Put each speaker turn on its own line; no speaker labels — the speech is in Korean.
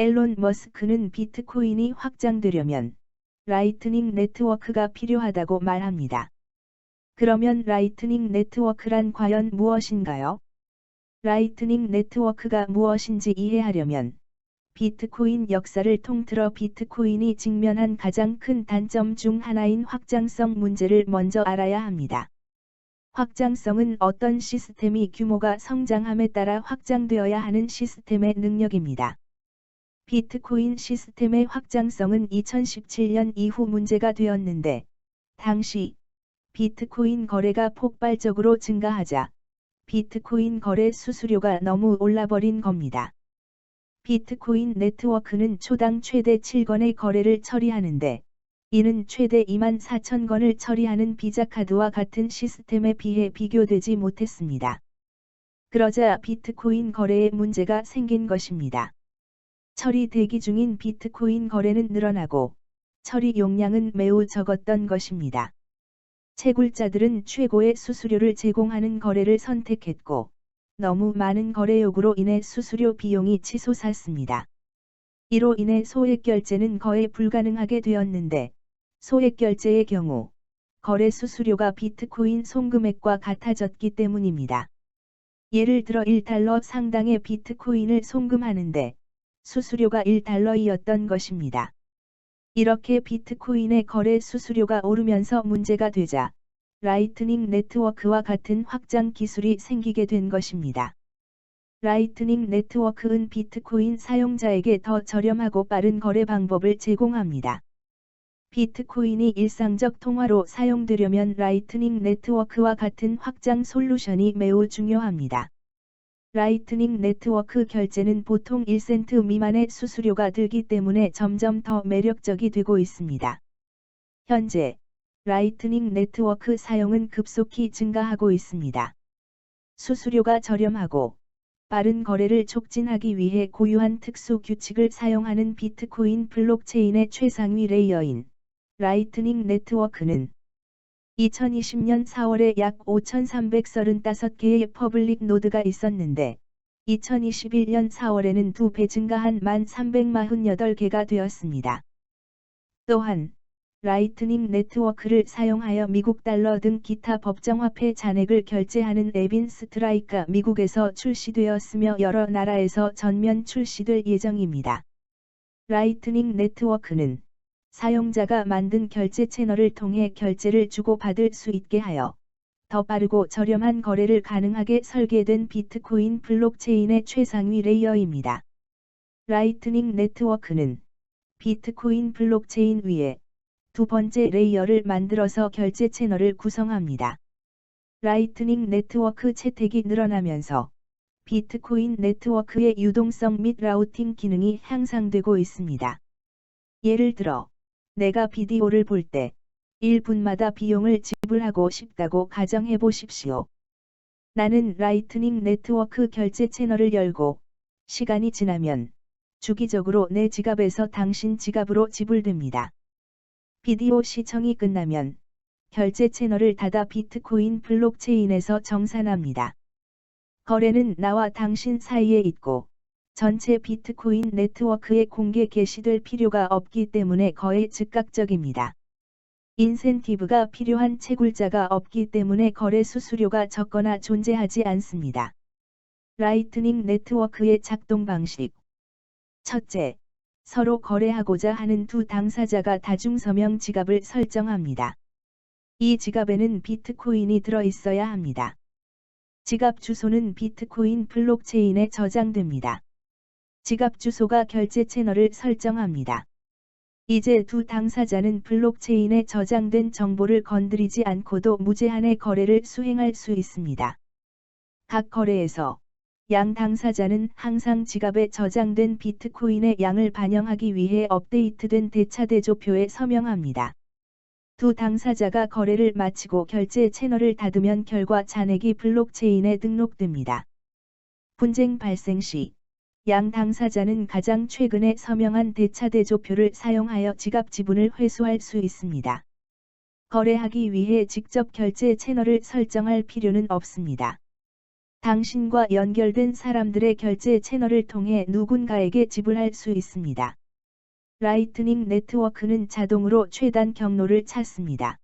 앨런 머스크는 비트코인이 확장되려면 라이트닝 네트워크가 필요하다고 말합니다. 그러면 라이트닝 네트워크란 과연 무엇인가요? 라이트닝 네트워크가 무엇인지 이해하려면 비트코인 역사를 통틀어 비트코인이 직면한 가장 큰 단점 중 하나인 확장성 문제를 먼저 알아야 합니다. 확장성은 어떤 시스템이 규모가 성장함에 따라 확장되어야 하는 시스템의 능력입니다. 비트코인 시스템의 확장성은 2017년 이후 문제가 되었는데, 당시 비트코인 거래가 폭발적으로 증가하자 비트코인 거래 수수료가 너무 올라버린 겁니다. 비트코인 네트워크는 초당 최대 7건의 거래를 처리하는데, 이는 최대 2만 4천 건을 처리하는 비자카드와 같은 시스템에 비해 비교되지 못했습니다. 그러자 비트코인 거래에 문제가 생긴 것입니다. 처리 대기 중인 비트코인 거래는 늘어나고 처리 용량은 매우 적었던 것입니다. 채굴자들은 최고의 수수료를 제공하는 거래를 선택했고 너무 많은 거래 요구로 인해 수수료 비용이 치솟았습니다. 이로 인해 소액 결제는 거의 불가능하게 되었는데 소액 결제의 경우 거래 수수료가 비트코인 송금액과 같아졌기 때문입니다. 예를 들어 1달러 상당의 비트코인을 송금하는데 수수료가 1달러이었던 것입니다. 이렇게 비트코인의 거래 수수료가 오르면서 문제가 되자 라이트닝 네트워크와 같은 확장 기술이 생기게 된 것입니다. 라이트닝 네트워크는 비트코인 사용자에게 더 저렴하고 빠른 거래 방법을 제공합니다. 비트코인이 일상적 통화로 사용되려면 라이트닝 네트워크와 같은 확장 솔루션이 매우 중요합니다. 라이트닝 네트워크 결제는 보통 1센트 미만의 수수료가 들기 때문에 점점 더 매력적이 되고 있습니다. 현재 라이트닝 네트워크 사용은 급속히 증가하고 있습니다. 수수료가 저렴하고 빠른 거래를 촉진하기 위해 고유한 특수 규칙을 사용하는 비트코인 블록체인의 최상위 레이어인 라이트닝 네트워크는 2020년 4월에 약 5,335개의 퍼블릭 노드가 있었는데 2021년 4월에는 두 배 증가한 1,348개가 되었습니다. 또한 라이트닝 네트워크를 사용하여 미국 달러 등 기타 법정화폐 잔액을 결제하는 에빈 스트라이크가 미국에서 출시되었으며 여러 나라에서 전면 출시될 예정입니다. 라이트닝 네트워크는 사용자가 만든 결제 채널을 통해 결제를 주고받을 수 있게 하여 더 빠르고 저렴한 거래를 가능하게 설계된 비트코인 블록체인의 최상위 레이어입니다. 라이트닝 네트워크는 비트코인 블록체인 위에 두 번째 레이어를 만들어서 결제 채널을 구성합니다. 라이트닝 네트워크 채택이 늘어나면서 비트코인 네트워크의 유동성 및 라우팅 기능이 향상되고 있습니다. 예를 들어 내가 비디오를 볼 때 1분마다 비용을 지불하고 싶다고 가정해 보십시오. 나는 라이트닝 네트워크 결제 채널을 열고 시간이 지나면 주기적으로 내 지갑에서 당신 지갑으로 지불됩니다. 비디오 시청이 끝나면 결제 채널을 닫아 비트코인 블록체인에서 정산합니다. 거래는 나와 당신 사이에 있고 전체 비트코인 네트워크에 공개 게시될 필요가 없기 때문에 거의 즉각적입니다. 인센티브가 필요한 채굴자가 없기 때문에 거래 수수료가 적거나 존재하지 않습니다. 라이트닝 네트워크의 작동 방식 첫째, 서로 거래하고자 하는 두 당사자가 다중서명 지갑을 설정합니다. 이 지갑에는 비트코인이 들어 있어야 합니다. 지갑 주소는 비트코인 블록체인에 저장됩니다. 지갑 주소가 결제 채널을 설정합니다. 이제 두 당사자는 블록체인에 저장된 정보를 건드리지 않고도 무제한의 거래를 수행할 수 있습니다. 각 거래에서 양 당사자는 항상 지갑에 저장된 비트코인의 양을 반영하기 위해 업데이트된 대차대조표에 서명합니다. 두 당사자가 거래를 마치고 결제 채널을 닫으면 결과 잔액이 블록체인에 등록됩니다. 분쟁 발생 시 양 당사자는 가장 최근에 서명한 대차대조표를 사용하여 지갑 지분을 회수할 수 있습니다. 거래하기 위해 직접 결제 채널을 설정할 필요는 없습니다. 당신과 연결된 사람들의 결제 채널을 통해 누군가에게 지불할 수 있습니다. 라이트닝 네트워크는 자동으로 최단 경로를 찾습니다.